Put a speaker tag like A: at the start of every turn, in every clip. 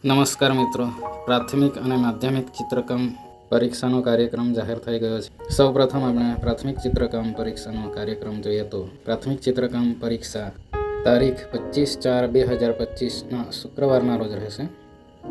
A: નમસ્કાર મિત્રો. પ્રાથમિક અને માધ્યમિક ચિત્રકામ પરીક્ષાનો કાર્યક્રમ જાહેર થઈ ગયો છે. સૌપ્રથમ આપણે પ્રાથમિક ચિત્રકામ પરીક્ષાનો કાર્યક્રમ જોઈએ તો પ્રાથમિક ચિત્રકામ પરીક્ષા તારીખ પચીસ ચાર બે હજાર પચીસના શુક્રવારના રોજ રહેશે.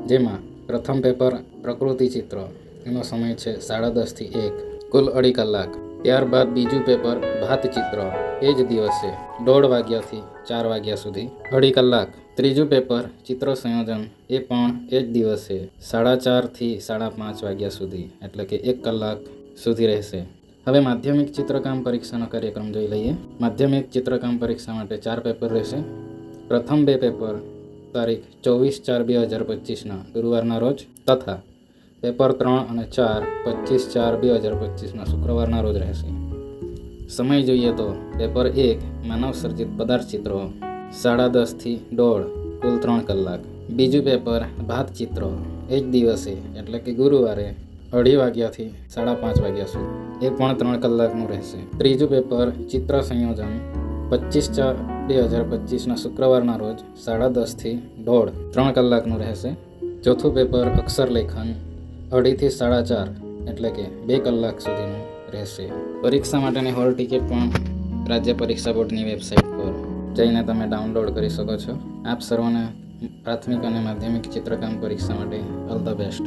A: જેમાં પ્રથમ પેપર પ્રકૃતિ ચિત્ર, એનો સમય છે સાડા દસથી એક, કુલ અઢી કલાક. ત્યારબાદ બીજું પેપર ભાત ચિત્ર, એ જ દિવસે દોઢ વાગ્યાથી ચાર વાગ્યા સુધી અઢી કલાક. ત્રીજું પેપર, ચિત્ર સંયોજન, એ પણ એ જ દિવસે સાડા ચારથી સાડા પાંચ વાગ્યા સુધી, એટલે કે એક કલાક સુધી રહેશે. હવે માધ્યમિક ચિત્રકામ પરીક્ષાનો કાર્યક્રમ જોઈ લઈએ. માધ્યમિક ચિત્રકામ પરીક્ષા માટે ચાર પેપર રહેશે. પ્રથમ બે પેપર, તારીખ ચોવીસ ચાર બે હજાર પચીસના, ગુરુવારના રોજ, તથા પેપર ત્રણ અને ચાર પચીસ ચાર બે હજાર પચીસના, શુક્રવારના રોજ રહેશે. સમય જોઈએ તો, પેપર એક માનવ સર્જિત પદાર્થ ચિત્રો સાડા દસથી દોઢ, કુલ ત્રણ કલાક. બીજું પેપર ભાત ચિત્રો એ જ દિવસે, એટલે કે ગુરુવારે, અઢી વાગ્યાથી સાડા પાંચ વાગ્યા સુધી. એ પણ ત્રણ કલાકનું રહેશે. ત્રીજું પેપર, ચિત્ર સંયોજન. પચીસ ચાર બે હજાર પચીસના શુક્રવારના રોજ સાડા દસથી દોઢ, ત્રણ કલાકનું રહેશે. ચોથું પેપર, અક્ષર લેખન. અઢીથી સાડા ચાર, એટલે કે બે કલાક સુધીનું રહેશે. પરીક્ષા માટેની હોલ ટિકિટ પણ રાજ્ય પરીક્ષા બોર્ડની વેબસાઇટ પર જઈને તમે ડાઉનલોડ કરી શકો છો. આપ સર્વને પ્રાથમિક અને માધ્યમિક ચિત્રકામ પરીક્ષા માટે ઓલ ધ બેસ્ટ